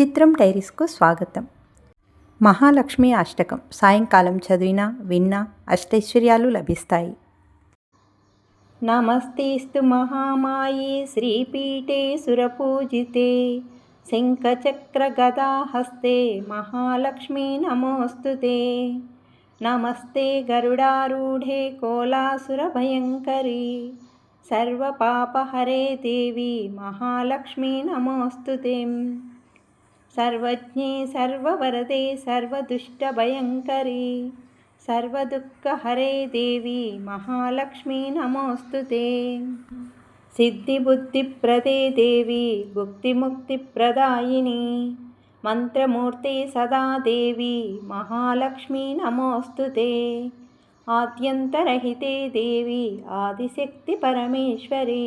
చిత్రం డైరీస్కు స్వాగతం. మహాలక్ష్మి అష్టకం. సాయంకాలం చదివినా విన్నా అష్టైశ్వర్యాలు లభిస్తాయి. నమస్తేస్తు మహామాయే శ్రీపీఠే సురపూజితే శంఖచక్రగదాహస్తే మహాలక్ష్మి నమోస్తుతే. నమస్తే గరుడారూఢే కోలాసురభయంకరీ सर्वपापहरे देवी దేవి नमोऽस्तु ते సర్వజ్ఞే సర్వవరదే సర్వదుష్టభయంకరీ. సర్వదుఃఖహరే దేవి మహాలక్ష్మీ నమోస్తు సిద్ధిబుద్ధిప్రదే దేవి భుక్తిముక్తిప్రదాయిని మంత్రమూర్తి సదా దేవి మహాలక్ష్మీ నమోస్తు ఆద్యంతరహితే దేవి ఆదిశక్తి పరమేశ్వరి.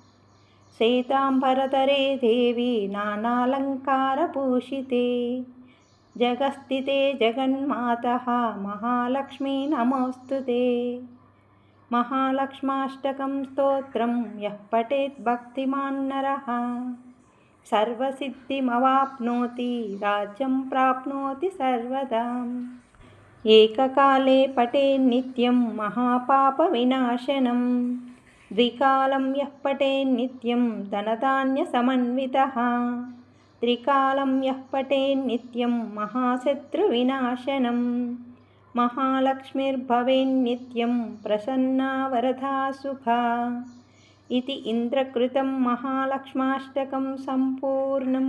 శ్వేతాంబరధరే దేవి నానాలంकारपूषिते జగస్థితే జగన్మాత మహాలక్ష్మీ నమోऽस्तु ते మహాలక్ష్మాష్టకం స్తోత్రం యः పఠేత్ భక్తిమాన్నరः सर्वसिद्धिमवाप्नोति राज्यं प्राप्नोति सर्वदा ఏకకాలే పటే నిత్యం మహాపాప వినాశనం. ద్వికాలం యః పఠే నిత్యం ధనధాన్యసమన్వితः త్రికాలం యః పఠే నిత్యం మహాశత్రువినాశనం మహాలక్ష్మిర్భవేన్నిత్యం ప్రసన్నా వరదా శుభా ఇది ఇంద్రకృతం మహాలక్ష్మాష్టకం సంపూర్ణం.